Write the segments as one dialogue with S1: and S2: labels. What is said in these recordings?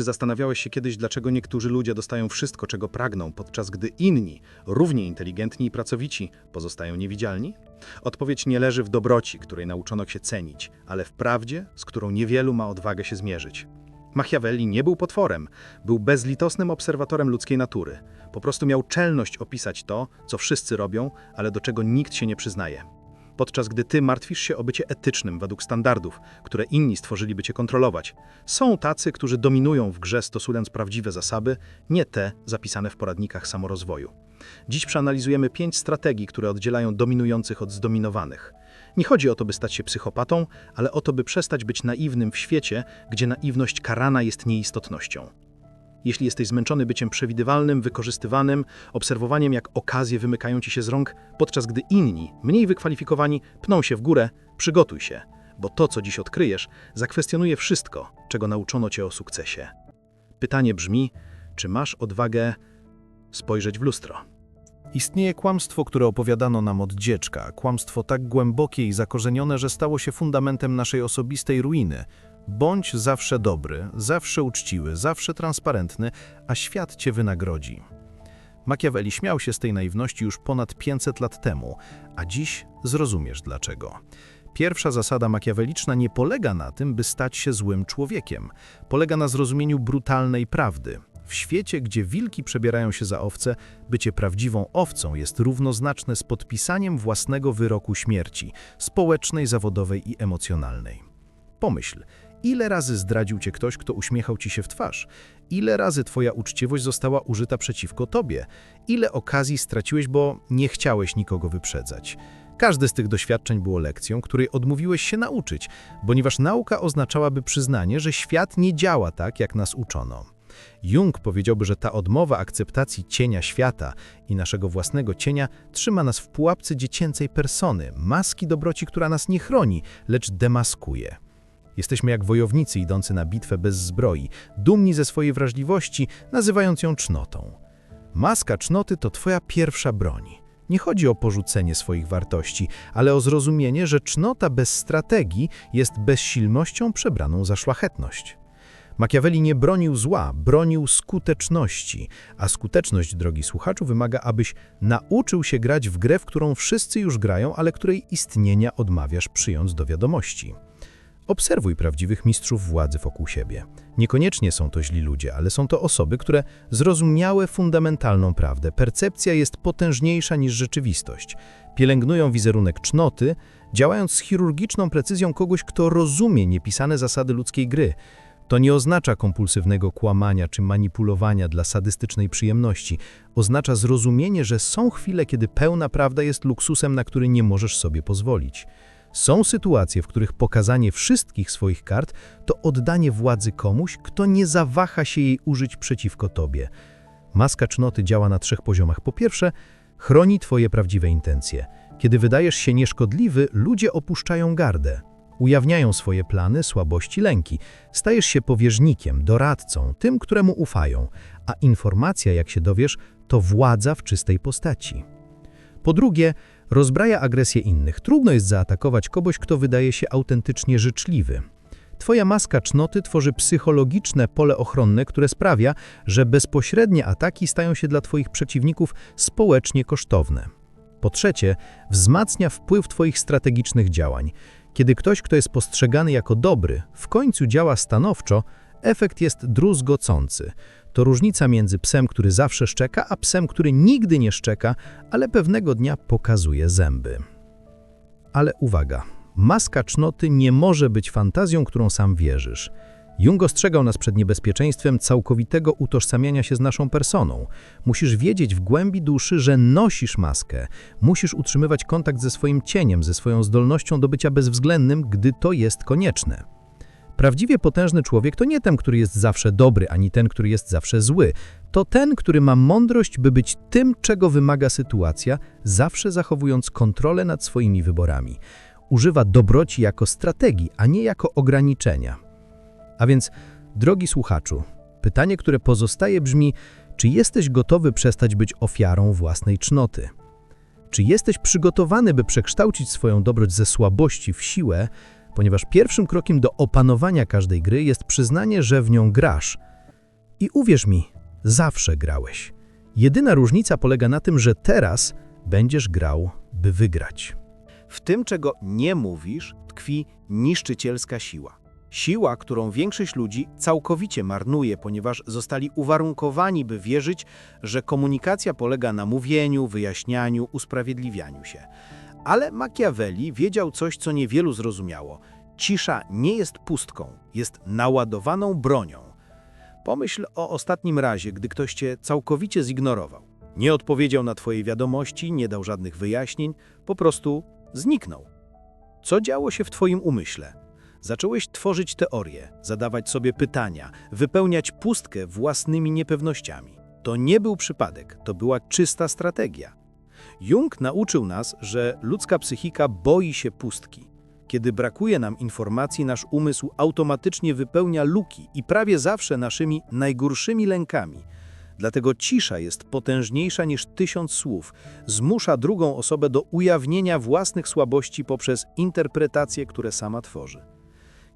S1: Czy zastanawiałeś się kiedyś, dlaczego niektórzy ludzie dostają wszystko, czego pragną, podczas gdy inni, równie inteligentni i pracowici, pozostają niewidzialni? Odpowiedź nie leży w dobroci, której nauczono się cenić, ale w prawdzie, z którą niewielu ma odwagę się zmierzyć. Machiavelli nie był potworem, był bezlitosnym obserwatorem ludzkiej natury. Po prostu miał czelność opisać to, co wszyscy robią, ale do czego nikt się nie przyznaje. Podczas gdy ty martwisz się o bycie etycznym według standardów, które inni stworzyli, by cię kontrolować. Są tacy, którzy dominują w grze stosując prawdziwe zasady, nie te zapisane w poradnikach samorozwoju. Dziś przeanalizujemy pięć strategii, które oddzielają dominujących od zdominowanych. Nie chodzi o to, by stać się psychopatą, ale o to, by przestać być naiwnym w świecie, gdzie naiwność karana jest nieistotnością. Jeśli jesteś zmęczony byciem przewidywalnym, wykorzystywanym, obserwowaniem jak okazje wymykają ci się z rąk, podczas gdy inni, mniej wykwalifikowani, pną się w górę, przygotuj się, bo to, co dziś odkryjesz, zakwestionuje wszystko, czego nauczono cię o sukcesie. Pytanie brzmi, czy masz odwagę spojrzeć w lustro?
S2: Istnieje kłamstwo, które opowiadano nam od dziecka, kłamstwo tak głębokie i zakorzenione, że stało się fundamentem naszej osobistej ruiny. Bądź zawsze dobry, zawsze uczciwy, zawsze transparentny, a świat cię wynagrodzi. Machiavelli śmiał się z tej naiwności już ponad 500 lat temu, a dziś zrozumiesz dlaczego. Pierwsza zasada makiaweliczna nie polega na tym, by stać się złym człowiekiem. Polega na zrozumieniu brutalnej prawdy. W świecie, gdzie wilki przebierają się za owce, bycie prawdziwą owcą jest równoznaczne z podpisaniem własnego wyroku śmierci, społecznej, zawodowej i emocjonalnej. Pomyśl, ile razy zdradził cię ktoś, kto uśmiechał ci się w twarz? Ile razy twoja uczciwość została użyta przeciwko tobie? Ile okazji straciłeś, bo nie chciałeś nikogo wyprzedzać? Każde z tych doświadczeń było lekcją, której odmówiłeś się nauczyć, ponieważ nauka oznaczałaby przyznanie, że świat nie działa tak, jak nas uczono. Jung powiedziałby, że ta odmowa akceptacji cienia świata i naszego własnego cienia trzyma nas w pułapce dziecięcej persony, maski dobroci, która nas nie chroni, lecz demaskuje. Jesteśmy jak wojownicy idący na bitwę bez zbroi, dumni ze swojej wrażliwości, nazywając ją cznotą. Maska cznoty to twoja pierwsza broń. Nie chodzi o porzucenie swoich wartości, ale o zrozumienie, że cznota bez strategii jest bezsilnością przebraną za szlachetność. Machiavelli nie bronił zła, bronił skuteczności, a skuteczność, drogi słuchaczu, wymaga, abyś nauczył się grać w grę, w którą wszyscy już grają, ale której istnienia odmawiasz przyjąc do wiadomości. Obserwuj prawdziwych mistrzów władzy wokół siebie. Niekoniecznie są to źli ludzie, ale są to osoby, które zrozumiały fundamentalną prawdę. Percepcja jest potężniejsza niż rzeczywistość. Pielęgnują wizerunek cznoty, działając z chirurgiczną precyzją kogoś, kto rozumie niepisane zasady ludzkiej gry. To nie oznacza kompulsywnego kłamania czy manipulowania dla sadystycznej przyjemności. Oznacza zrozumienie, że są chwile, kiedy pełna prawda jest luksusem, na który nie możesz sobie pozwolić. Są sytuacje, w których pokazanie wszystkich swoich kart to oddanie władzy komuś, kto nie zawaha się jej użyć przeciwko tobie. Maska cznoty działa na trzech poziomach. Po pierwsze, chroni twoje prawdziwe intencje. Kiedy wydajesz się nieszkodliwy, ludzie opuszczają gardę. Ujawniają swoje plany, słabości, lęki. Stajesz się powierzchnikiem, doradcą, tym, któremu ufają, a informacja, jak się dowiesz, to władza w czystej postaci. Po drugie, rozbraja agresję innych. Trudno jest zaatakować kogoś, kto wydaje się autentycznie życzliwy. Twoja maska cznoty tworzy psychologiczne pole ochronne, które sprawia, że bezpośrednie ataki stają się dla Twoich przeciwników społecznie kosztowne. Po trzecie, wzmacnia wpływ Twoich strategicznych działań. Kiedy ktoś, kto jest postrzegany jako dobry, w końcu działa stanowczo, efekt jest druzgocący. To różnica między psem, który zawsze szczeka, a psem, który nigdy nie szczeka, ale pewnego dnia pokazuje zęby. Ale uwaga, maska cznoty nie może być fantazją, którą sam wierzysz. Jung ostrzegał nas przed niebezpieczeństwem całkowitego utożsamiania się z naszą personą. Musisz wiedzieć w głębi duszy, że nosisz maskę. Musisz utrzymywać kontakt ze swoim cieniem, ze swoją zdolnością do bycia bezwzględnym, gdy to jest konieczne. Prawdziwie potężny człowiek to nie ten, który jest zawsze dobry, ani ten, który jest zawsze zły. To ten, który ma mądrość, by być tym, czego wymaga sytuacja, zawsze zachowując kontrolę nad swoimi wyborami. Używa dobroci jako strategii, a nie jako ograniczenia. A więc, drogi słuchaczu, pytanie, które pozostaje brzmi, czy jesteś gotowy przestać być ofiarą własnej cznoty? Czy jesteś przygotowany, by przekształcić swoją dobroć ze słabości w siłę, ponieważ pierwszym krokiem do opanowania każdej gry jest przyznanie, że w nią grasz. I uwierz mi, zawsze grałeś. Jedyna różnica polega na tym, że teraz będziesz grał, by wygrać.
S3: W tym, czego nie mówisz, tkwi niszczycielska siła. Siła, którą większość ludzi całkowicie marnuje, ponieważ zostali uwarunkowani, by wierzyć, że komunikacja polega na mówieniu, wyjaśnianiu, usprawiedliwianiu się. Ale Machiavelli wiedział coś, co niewielu zrozumiało. Cisza nie jest pustką, jest naładowaną bronią. Pomyśl o ostatnim razie, gdy ktoś cię całkowicie zignorował. Nie odpowiedział na twoje wiadomości, nie dał żadnych wyjaśnień, po prostu zniknął. Co działo się w twoim umyśle? Zacząłeś tworzyć teorie, zadawać sobie pytania, wypełniać pustkę własnymi niepewnościami. To nie był przypadek, to była czysta strategia. Jung nauczył nas, że ludzka psychika boi się pustki. Kiedy brakuje nam informacji, nasz umysł automatycznie wypełnia luki i prawie zawsze naszymi najgorszymi lękami. Dlatego cisza jest potężniejsza niż tysiąc słów. Zmusza drugą osobę do ujawnienia własnych słabości poprzez interpretacje, które sama tworzy.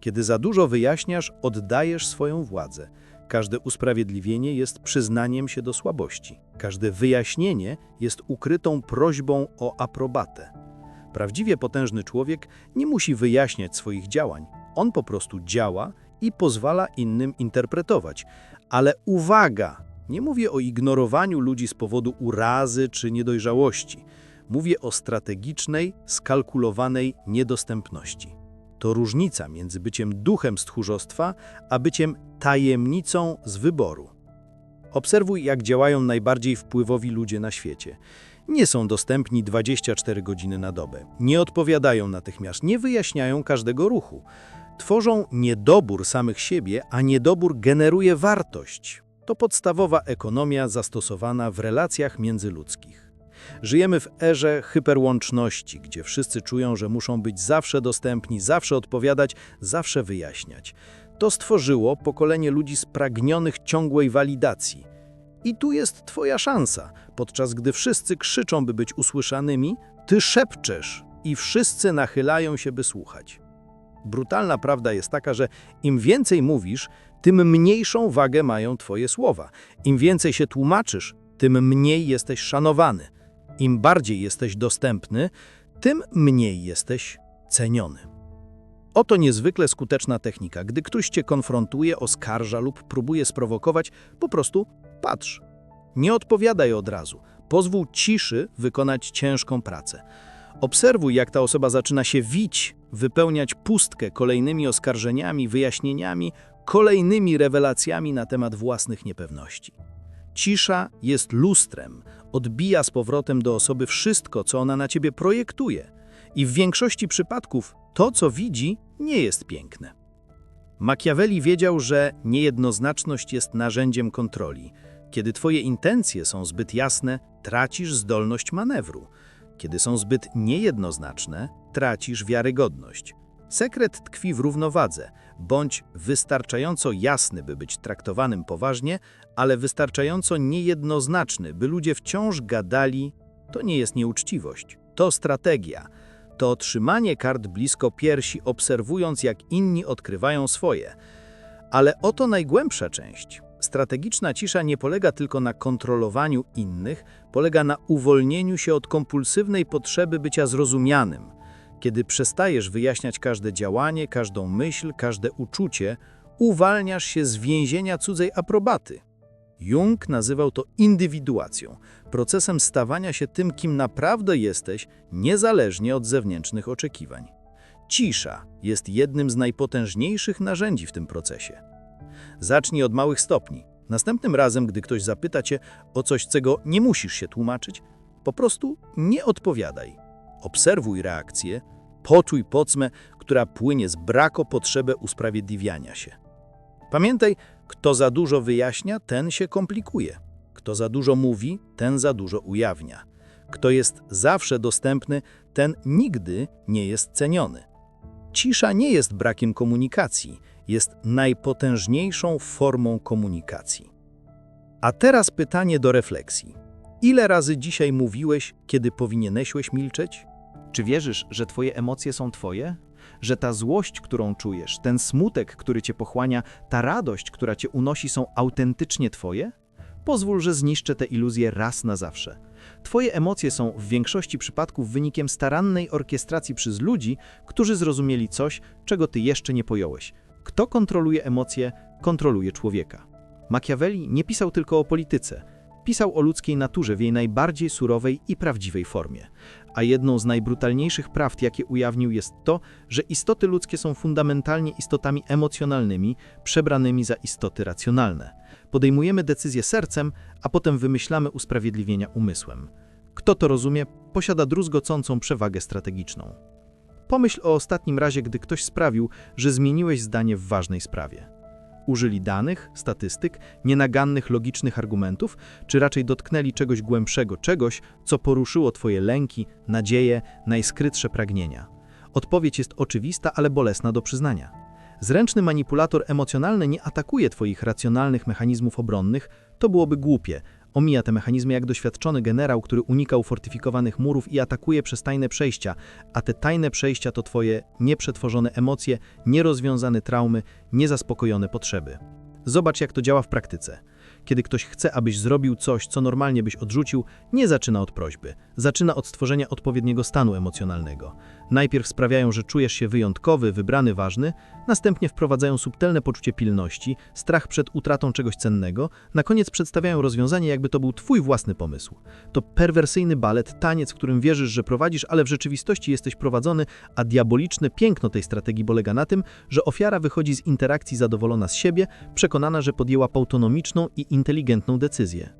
S3: Kiedy za dużo wyjaśniasz, oddajesz swoją władzę. Każde usprawiedliwienie jest przyznaniem się do słabości. Każde wyjaśnienie jest ukrytą prośbą o aprobatę. Prawdziwie potężny człowiek nie musi wyjaśniać swoich działań. On po prostu działa i pozwala innym interpretować. Ale uwaga! Nie mówię o ignorowaniu ludzi z powodu urazy czy niedojrzałości. Mówię o strategicznej, skalkulowanej niedostępności. To różnica między byciem duchem z tchórzostwa, a byciem tajemnicą z wyboru. Obserwuj, jak działają najbardziej wpływowi ludzie na świecie. Nie są dostępni 24 godziny na dobę, nie odpowiadają natychmiast, nie wyjaśniają każdego ruchu. Tworzą niedobór samych siebie, a niedobór generuje wartość. To podstawowa ekonomia zastosowana w relacjach międzyludzkich. Żyjemy w erze hyperłączności, gdzie wszyscy czują, że muszą być zawsze dostępni, zawsze odpowiadać, zawsze wyjaśniać. To stworzyło pokolenie ludzi spragnionych ciągłej walidacji. I tu jest twoja szansa. Podczas gdy wszyscy krzyczą, by być usłyszanymi, ty szepczesz i wszyscy nachylają się, by słuchać. Brutalna prawda jest taka, że im więcej mówisz, tym mniejszą wagę mają twoje słowa. Im więcej się tłumaczysz, tym mniej jesteś szanowany. Im bardziej jesteś dostępny, tym mniej jesteś ceniony. Oto niezwykle skuteczna technika. Gdy ktoś cię konfrontuje, oskarża lub próbuje sprowokować, po prostu patrz. Nie odpowiadaj od razu. Pozwól ciszy wykonać ciężką pracę. Obserwuj, jak ta osoba zaczyna się wić, wypełniać pustkę kolejnymi oskarżeniami, wyjaśnieniami, kolejnymi rewelacjami na temat własnych niepewności. Cisza jest lustrem, odbija z powrotem do osoby wszystko, co ona na ciebie projektuje. I w większości przypadków to, co widzi, nie jest piękne. Machiavelli wiedział, że niejednoznaczność jest narzędziem kontroli. Kiedy twoje intencje są zbyt jasne, tracisz zdolność manewru. Kiedy są zbyt niejednoznaczne, tracisz wiarygodność. Sekret tkwi w równowadze. Bądź wystarczająco jasny, by być traktowanym poważnie, ale wystarczająco niejednoznaczny, by ludzie wciąż gadali, to nie jest nieuczciwość, to strategia. To trzymanie kart blisko piersi, obserwując, jak inni odkrywają swoje. Ale oto najgłębsza część. Strategiczna cisza nie polega tylko na kontrolowaniu innych, polega na uwolnieniu się od kompulsywnej potrzeby bycia zrozumianym. Kiedy przestajesz wyjaśniać każde działanie, każdą myśl, każde uczucie, uwalniasz się z więzienia cudzej aprobaty. Jung nazywał to indywiduacją, procesem stawania się tym, kim naprawdę jesteś, niezależnie od zewnętrznych oczekiwań. Cisza jest jednym z najpotężniejszych narzędzi w tym procesie. Zacznij od małych stopni. Następnym razem, gdy ktoś zapyta cię o coś, czego nie musisz się tłumaczyć, po prostu nie odpowiadaj. Obserwuj reakcję, poczuj pocmę, która płynie z braku potrzeby usprawiedliwiania się. Pamiętaj, kto za dużo wyjaśnia, ten się komplikuje. Kto za dużo mówi, ten za dużo ujawnia. Kto jest zawsze dostępny, ten nigdy nie jest ceniony. Cisza nie jest brakiem komunikacji, jest najpotężniejszą formą komunikacji. A teraz pytanie do refleksji. Ile razy dzisiaj mówiłeś, kiedy powinieneś milczeć?
S4: Czy wierzysz, że twoje emocje są twoje?
S3: Że ta złość, którą czujesz, ten smutek, który cię pochłania, ta radość, która cię unosi, są autentycznie twoje? Pozwól, że zniszczę tę iluzję raz na zawsze. Twoje emocje są w większości przypadków wynikiem starannej orkiestracji przez ludzi, którzy zrozumieli coś, czego ty jeszcze nie pojąłeś. Kto kontroluje emocje, kontroluje człowieka. Machiavelli nie pisał tylko o polityce. Pisał o ludzkiej naturze w jej najbardziej surowej i prawdziwej formie. A jedną z najbrutalniejszych prawd, jakie ujawnił, jest to, że istoty ludzkie są fundamentalnie istotami emocjonalnymi, przebranymi za istoty racjonalne. Podejmujemy decyzje sercem, a potem wymyślamy usprawiedliwienia umysłem. Kto to rozumie, posiada druzgocącą przewagę strategiczną. Pomyśl o ostatnim razie, gdy ktoś sprawił, że zmieniłeś zdanie w ważnej sprawie. Użyli danych, statystyk, nienagannych logicznych argumentów, czy raczej dotknęli czegoś głębszego, czegoś, co poruszyło Twoje lęki, nadzieje, najskrytsze pragnienia. Odpowiedź jest oczywista, ale bolesna do przyznania. Zręczny manipulator emocjonalny nie atakuje Twoich racjonalnych mechanizmów obronnych, to byłoby głupie. Omija te mechanizmy jak doświadczony generał, który unikał fortyfikowanych murów i atakuje przez tajne przejścia, a te tajne przejścia to Twoje nieprzetworzone emocje, nierozwiązane traumy, niezaspokojone potrzeby. Zobacz, jak to działa w praktyce. Kiedy ktoś chce, abyś zrobił coś, co normalnie byś odrzucił, nie zaczyna od prośby. Zaczyna od stworzenia odpowiedniego stanu emocjonalnego. Najpierw sprawiają, że czujesz się wyjątkowy, wybrany, ważny, następnie wprowadzają subtelne poczucie pilności, strach przed utratą czegoś cennego, na koniec przedstawiają rozwiązanie, jakby to był twój własny pomysł. To perwersyjny balet, taniec, w którym wierzysz, że prowadzisz, ale w rzeczywistości jesteś prowadzony, a diaboliczne piękno tej strategii polega na tym, że ofiara wychodzi z interakcji zadowolona z siebie, przekonana, że podjęła autonomiczną i inteligentną decyzję.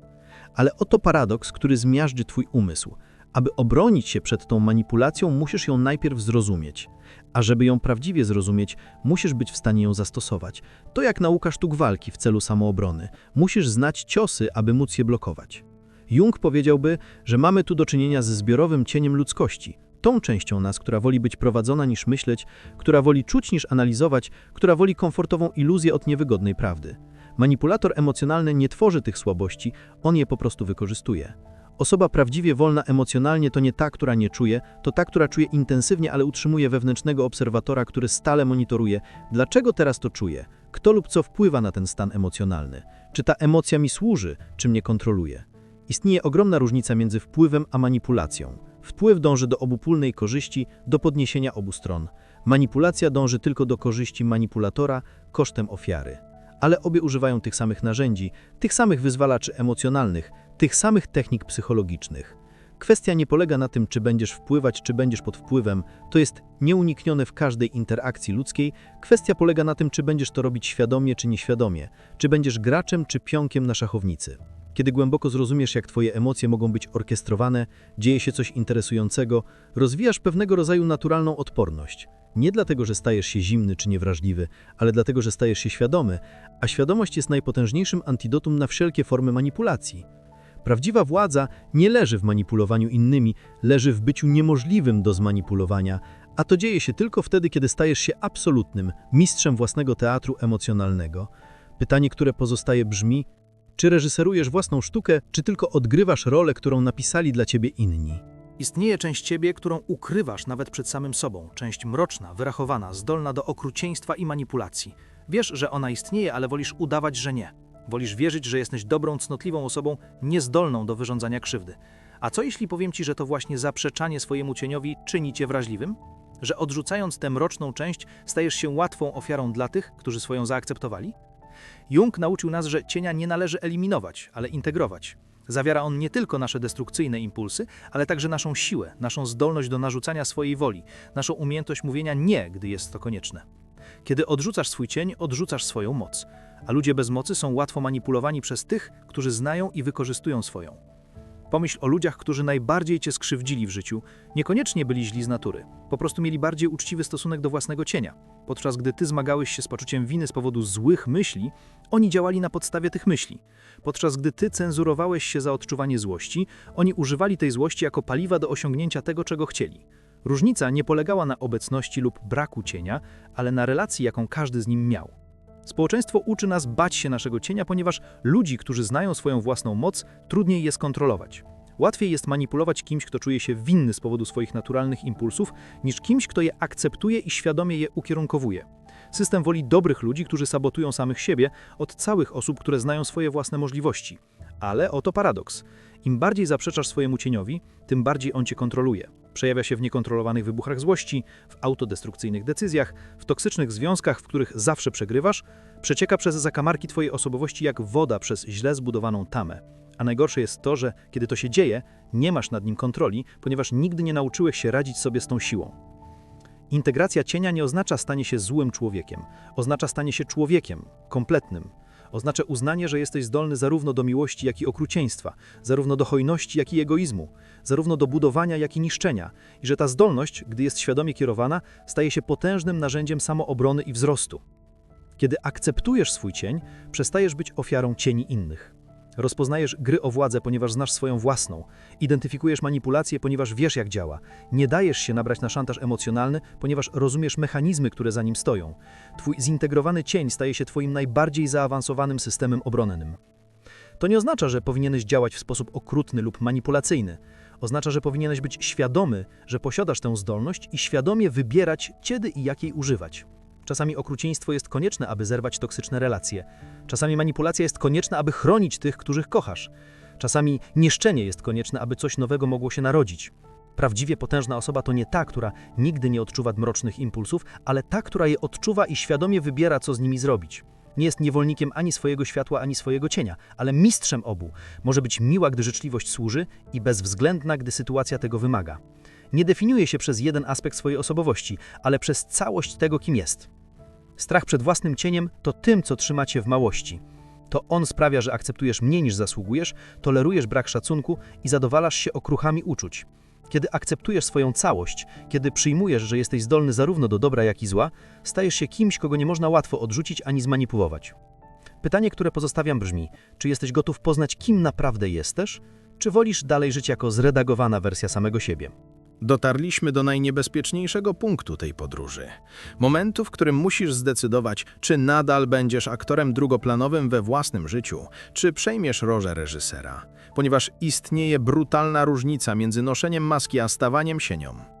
S3: Ale oto paradoks, który zmiażdży twój umysł. Aby obronić się przed tą manipulacją, musisz ją najpierw zrozumieć. A żeby ją prawdziwie zrozumieć, musisz być w stanie ją zastosować. To jak nauka sztuk walki w celu samoobrony. Musisz znać ciosy, aby móc je blokować. Jung powiedziałby, że mamy tu do czynienia ze zbiorowym cieniem ludzkości. Tą częścią nas, która woli być prowadzona niż myśleć, która woli czuć niż analizować, która woli komfortową iluzję od niewygodnej prawdy. Manipulator emocjonalny nie tworzy tych słabości, on je po prostu wykorzystuje. Osoba prawdziwie wolna emocjonalnie to nie ta, która nie czuje, to ta, która czuje intensywnie, ale utrzymuje wewnętrznego obserwatora, który stale monitoruje, dlaczego teraz to czuje, kto lub co wpływa na ten stan emocjonalny, czy ta emocja mi służy, czy mnie kontroluje. Istnieje ogromna różnica między wpływem a manipulacją. Wpływ dąży do obopólnej korzyści, do podniesienia obu stron. Manipulacja dąży tylko do korzyści manipulatora kosztem ofiary. Ale obie używają tych samych narzędzi, tych samych wyzwalaczy emocjonalnych, tych samych technik psychologicznych. Kwestia nie polega na tym, czy będziesz wpływać, czy będziesz pod wpływem. To jest nieuniknione w każdej interakcji ludzkiej. Kwestia polega na tym, czy będziesz to robić świadomie, czy nieświadomie. Czy będziesz graczem, czy pionkiem na szachownicy. Kiedy głęboko zrozumiesz, jak twoje emocje mogą być orkiestrowane, dzieje się coś interesującego, rozwijasz pewnego rodzaju naturalną odporność. Nie dlatego, że stajesz się zimny czy niewrażliwy, ale dlatego, że stajesz się świadomy, a świadomość jest najpotężniejszym antidotum na wszelkie formy manipulacji. Prawdziwa władza nie leży w manipulowaniu innymi, leży w byciu niemożliwym do zmanipulowania, a to dzieje się tylko wtedy, kiedy stajesz się absolutnym mistrzem własnego teatru emocjonalnego. Pytanie, które pozostaje brzmi: czy reżyserujesz własną sztukę, czy tylko odgrywasz rolę, którą napisali dla ciebie inni?
S2: Istnieje część ciebie, którą ukrywasz nawet przed samym sobą, część mroczna, wyrachowana, zdolna do okrucieństwa i manipulacji. Wiesz, że ona istnieje, ale wolisz udawać, że nie. Wolisz wierzyć, że jesteś dobrą, cnotliwą osobą, niezdolną do wyrządzania krzywdy. A co jeśli powiem ci, że to właśnie zaprzeczanie swojemu cieniowi czyni cię wrażliwym? Że odrzucając tę mroczną część, stajesz się łatwą ofiarą dla tych, którzy swoją zaakceptowali? Jung nauczył nas, że cienia nie należy eliminować, ale integrować. Zawiera on nie tylko nasze destrukcyjne impulsy, ale także naszą siłę, naszą zdolność do narzucania swojej woli, naszą umiejętność mówienia nie, gdy jest to konieczne. Kiedy odrzucasz swój cień, odrzucasz swoją moc, a ludzie bez mocy są łatwo manipulowani przez tych, którzy znają i wykorzystują swoją. Pomyśl o ludziach, którzy najbardziej cię skrzywdzili w życiu. Niekoniecznie byli źli z natury, po prostu mieli bardziej uczciwy stosunek do własnego cienia. Podczas gdy ty zmagałeś się z poczuciem winy z powodu złych myśli, oni działali na podstawie tych myśli. Podczas gdy ty cenzurowałeś się za odczuwanie złości, oni używali tej złości jako paliwa do osiągnięcia tego, czego chcieli. Różnica nie polegała na obecności lub braku cienia, ale na relacji, jaką każdy z nim miał. Społeczeństwo uczy nas bać się naszego cienia, ponieważ ludzi, którzy znają swoją własną moc, trudniej je skontrolować.
S4: Łatwiej jest manipulować kimś, kto czuje się winny z powodu swoich naturalnych impulsów, niż kimś, kto je akceptuje i świadomie je ukierunkowuje. System woli dobrych ludzi, którzy sabotują samych siebie, od całych osób, które znają swoje własne możliwości. Ale oto paradoks. Im bardziej zaprzeczasz swojemu cieniowi, tym bardziej on cię kontroluje. Przejawia się w niekontrolowanych wybuchach złości, w autodestrukcyjnych decyzjach, w toksycznych związkach, w których zawsze przegrywasz, przecieka przez zakamarki twojej osobowości jak woda przez źle zbudowaną tamę. A najgorsze jest to, że kiedy to się dzieje, nie masz nad nim kontroli, ponieważ nigdy nie nauczyłeś się radzić sobie z tą siłą. Integracja cienia nie oznacza stanie się złym człowiekiem, oznacza stanie się człowiekiem, kompletnym. Oznacza uznanie, że jesteś zdolny zarówno do miłości, jak i okrucieństwa, zarówno do hojności, jak i egoizmu, zarówno do budowania, jak i niszczenia, i że ta zdolność, gdy jest świadomie kierowana, staje się potężnym narzędziem samoobrony i wzrostu. Kiedy akceptujesz swój cień, przestajesz być ofiarą cieni innych. Rozpoznajesz gry o władzę, ponieważ znasz swoją własną. Identyfikujesz manipulację, ponieważ wiesz, jak działa. Nie dajesz się nabrać na szantaż emocjonalny, ponieważ rozumiesz mechanizmy, które za nim stoją. Twój zintegrowany cień staje się twoim najbardziej zaawansowanym systemem obronnym. To nie oznacza, że powinieneś działać w sposób okrutny lub manipulacyjny. Oznacza, że powinieneś być świadomy, że posiadasz tę zdolność i świadomie wybierać, kiedy i jak jej używać. Czasami okrucieństwo jest konieczne, aby zerwać toksyczne relacje. Czasami manipulacja jest konieczna, aby chronić tych, których kochasz. Czasami niszczenie jest konieczne, aby coś nowego mogło się narodzić. Prawdziwie potężna osoba to nie ta, która nigdy nie odczuwa mrocznych impulsów, ale ta, która je odczuwa i świadomie wybiera, co z nimi zrobić. Nie jest niewolnikiem ani swojego światła, ani swojego cienia, ale mistrzem obu. Może być miła, gdy życzliwość służy i bezwzględna, gdy sytuacja tego wymaga. Nie definiuje się przez jeden aspekt swojej osobowości, ale przez całość tego, kim jest. Strach przed własnym cieniem to tym, co trzyma cię w małości. To on sprawia, że akceptujesz mniej niż zasługujesz, tolerujesz brak szacunku i zadowalasz się okruchami uczuć. Kiedy akceptujesz swoją całość, kiedy przyjmujesz, że jesteś zdolny zarówno do dobra, jak i zła, stajesz się kimś, kogo nie można łatwo odrzucić ani zmanipulować. Pytanie, które pozostawiam brzmi: czy jesteś gotów poznać, kim naprawdę jesteś, czy wolisz dalej żyć jako zredagowana wersja samego siebie?
S2: Dotarliśmy do najniebezpieczniejszego punktu tej podróży. Momentu, w którym musisz zdecydować, czy nadal będziesz aktorem drugoplanowym we własnym życiu, czy przejmiesz rolę reżysera, ponieważ istnieje brutalna różnica między noszeniem maski a stawaniem się nią.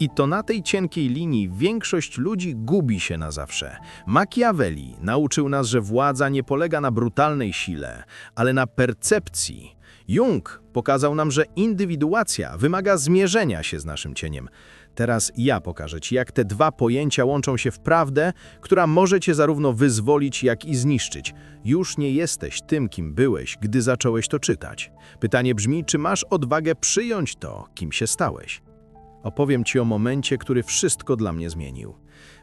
S2: I to na tej cienkiej linii większość ludzi gubi się na zawsze. Machiavelli nauczył nas, że władza nie polega na brutalnej sile, ale na percepcji. Jung pokazał nam, że indywiduacja wymaga zmierzenia się z naszym cieniem. Teraz ja pokażę Ci, jak te dwa pojęcia łączą się w prawdę, która może Cię zarówno wyzwolić, jak i zniszczyć. Już nie jesteś tym, kim byłeś, gdy zacząłeś to czytać. Pytanie brzmi, czy masz odwagę przyjąć to, kim się stałeś? Opowiem Ci o momencie, który wszystko dla mnie zmienił.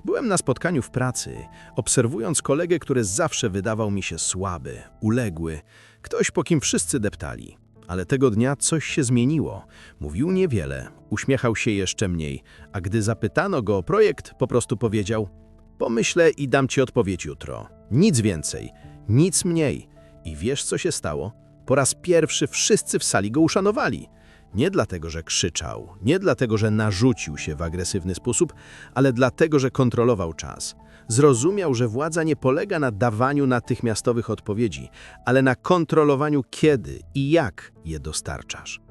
S2: Byłem na spotkaniu w pracy, obserwując kolegę, który zawsze wydawał mi się słaby, uległy, ktoś po kim wszyscy deptali. Ale tego dnia coś się zmieniło. Mówił niewiele, uśmiechał się jeszcze mniej, a gdy zapytano go o projekt, po prostu powiedział: Pomyślę i dam ci odpowiedź jutro. Nic więcej, nic mniej. I wiesz, co się stało? Po raz pierwszy wszyscy w sali go uszanowali. Nie dlatego, że krzyczał, nie dlatego, że narzucił się w agresywny sposób, ale dlatego, że kontrolował czas. Zrozumiał, że władza nie polega na dawaniu natychmiastowych odpowiedzi, ale na kontrolowaniu kiedy i jak je dostarczasz.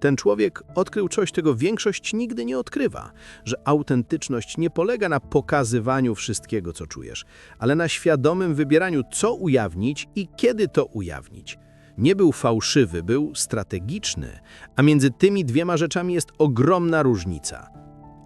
S2: Ten człowiek odkrył coś, czego większość nigdy nie odkrywa, że autentyczność nie polega na pokazywaniu wszystkiego, co czujesz, ale na świadomym wybieraniu, co ujawnić i kiedy to ujawnić. Nie był fałszywy, był strategiczny, a między tymi dwiema rzeczami jest ogromna różnica.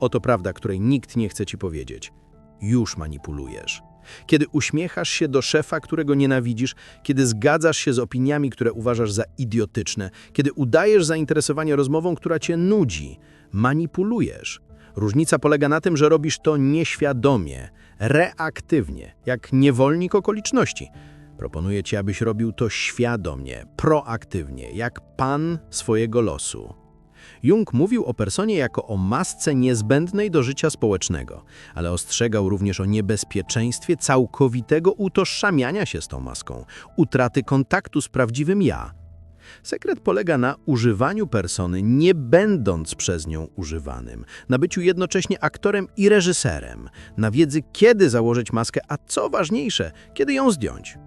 S2: Oto prawda, której nikt nie chce ci powiedzieć. Już manipulujesz. Kiedy uśmiechasz się do szefa, którego nienawidzisz, kiedy zgadzasz się z opiniami, które uważasz za idiotyczne, kiedy udajesz zainteresowanie rozmową, która cię nudzi, manipulujesz. Różnica polega na tym, że robisz to nieświadomie, reaktywnie, jak niewolnik okoliczności. Proponuję ci, abyś robił to świadomie, proaktywnie, jak pan swojego losu. Jung mówił o personie jako o masce niezbędnej do życia społecznego, ale ostrzegał również o niebezpieczeństwie całkowitego utożsamiania się z tą maską, utraty kontaktu z prawdziwym ja. Sekret polega na używaniu persony, nie będąc przez nią używanym, na byciu jednocześnie aktorem i reżyserem, na wiedzy, kiedy założyć maskę, a co ważniejsze, kiedy ją zdjąć.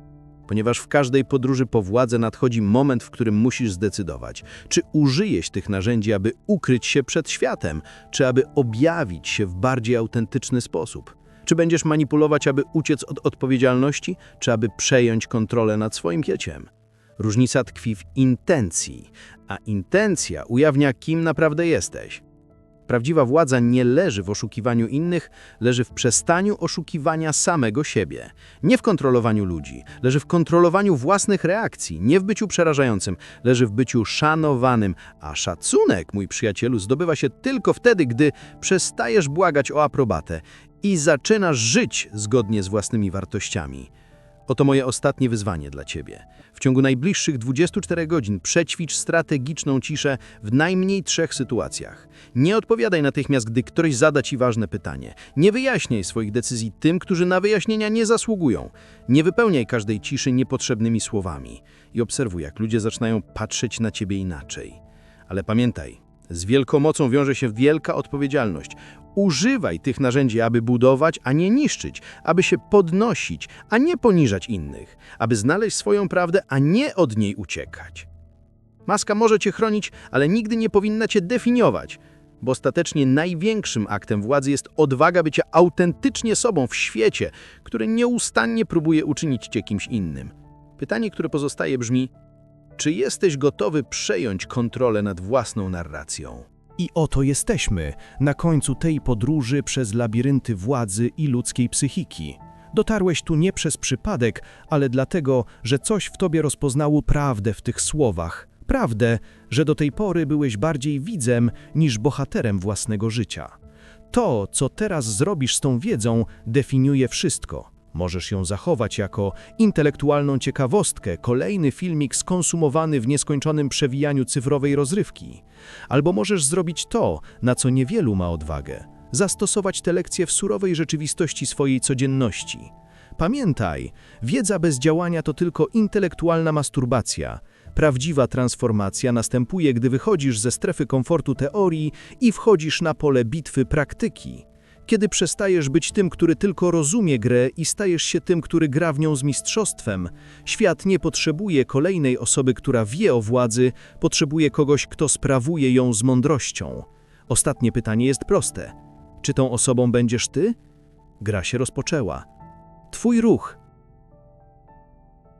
S3: Ponieważ w każdej podróży po władzę nadchodzi moment, w którym musisz zdecydować, czy użyjesz tych narzędzi, aby ukryć się przed światem, czy aby objawić się w bardziej autentyczny sposób. Czy będziesz manipulować, aby uciec od odpowiedzialności, czy aby przejąć kontrolę nad swoim życiem? Różnica tkwi w intencji, a intencja ujawnia, kim naprawdę jesteś. Prawdziwa władza nie leży w oszukiwaniu innych, leży w przestaniu oszukiwania samego siebie. Nie w kontrolowaniu ludzi, leży w kontrolowaniu własnych reakcji, nie w byciu przerażającym, leży w byciu szanowanym, a szacunek, mój przyjacielu, zdobywa się tylko wtedy, gdy przestajesz błagać o aprobatę i zaczynasz żyć zgodnie z własnymi wartościami. Oto moje ostatnie wyzwanie dla Ciebie. W ciągu najbliższych 24 godzin przećwicz strategiczną ciszę w najmniej trzech sytuacjach. Nie odpowiadaj natychmiast, gdy ktoś zada Ci ważne pytanie. Nie wyjaśniaj swoich decyzji tym, którzy na wyjaśnienia nie zasługują. Nie wypełniaj każdej ciszy niepotrzebnymi słowami. I obserwuj, jak ludzie zaczynają patrzeć na Ciebie inaczej. Ale pamiętaj, z wielką mocą wiąże się wielka odpowiedzialność. Używaj tych narzędzi, aby budować, a nie niszczyć, aby się podnosić, a nie poniżać innych, aby znaleźć swoją prawdę, a nie od niej uciekać. Maska może cię chronić, ale nigdy nie powinna cię definiować, bo ostatecznie największym aktem władzy jest odwaga bycia autentycznie sobą w świecie, który nieustannie próbuje uczynić cię kimś innym. Pytanie, które pozostaje brzmi: czy jesteś gotowy przejąć kontrolę nad własną narracją?
S2: I oto jesteśmy, na końcu tej podróży przez labirynty władzy i ludzkiej psychiki. Dotarłeś tu nie przez przypadek, ale dlatego, że coś w tobie rozpoznało prawdę w tych słowach. Prawdę, że do tej pory byłeś bardziej widzem niż bohaterem własnego życia. To, co teraz zrobisz z tą wiedzą, definiuje wszystko. Możesz ją zachować jako intelektualną ciekawostkę, kolejny filmik skonsumowany w nieskończonym przewijaniu cyfrowej rozrywki. Albo możesz zrobić to, na co niewielu ma odwagę zastosować te lekcje w surowej rzeczywistości swojej codzienności. Pamiętaj, wiedza bez działania to tylko intelektualna masturbacja. Prawdziwa transformacja następuje, gdy wychodzisz ze strefy komfortu teorii i wchodzisz na pole bitwy praktyki. Kiedy przestajesz być tym, który tylko rozumie grę i stajesz się tym, który gra w nią z mistrzostwem, świat nie potrzebuje kolejnej osoby, która wie o władzy, potrzebuje kogoś, kto sprawuje ją z mądrością. Ostatnie pytanie jest proste. Czy tą osobą będziesz ty? Gra się rozpoczęła. Twój ruch,